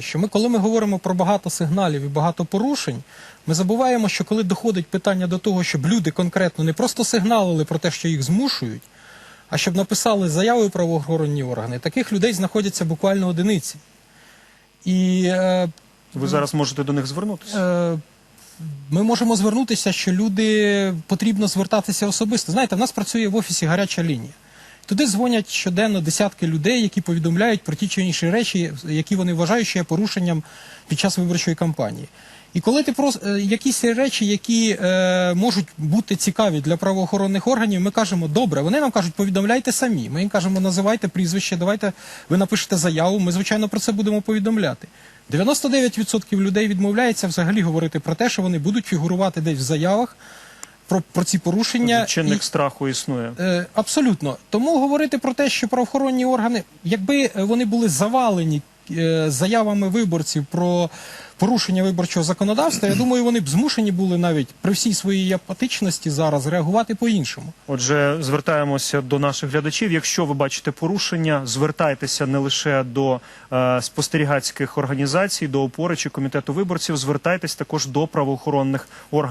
Що ми, коли ми говоримо про багато сигналів і багато порушень, ми забуваємо, що коли доходить питання до того, щоб люди конкретно не просто сигналили про те, що їх змушують, а щоб написали заяви правоохоронні органи, таких людей знаходяться буквально одиниці. І е, Ви зараз можете до них звернутися. е, ми можемо звернутися, що люди потрібно звертатися особисто. Знаєте, в нас працює в офісі гаряча лінія. Туди дзвонять щоденно десятки людей, які повідомляють про ті чи інші речі, які вони вважають, що є порушенням під час виборчої кампанії. І коли ти прос... е, якісь речі, які е, можуть бути цікаві для правоохоронних органів, ми кажемо, добре, вони нам кажуть, повідомляйте самі. Ми їм кажемо, називайте прізвище, давайте ви напишете заяву. Ми, звичайно, про це будемо повідомляти. 99% людей відмовляється взагалі говорити про те, що вони будуть фігурувати десь в заявах про, про ці порушення. Чинник І- страху існує. Е, Абсолютно. Тому говорити про те, що правоохоронні органи, якби е, вони були завалені е, заявами виборців про порушення виборчого законодавства, я думаю, вони б змушені були навіть при всій своїй апатичності зараз реагувати по-іншому. Отже, звертаємося до наших глядачів. Якщо ви бачите порушення, звертайтеся не лише до е, спостерігацьких організацій, до опори чи комітету виборців, звертайтесь також до правоохоронних органів.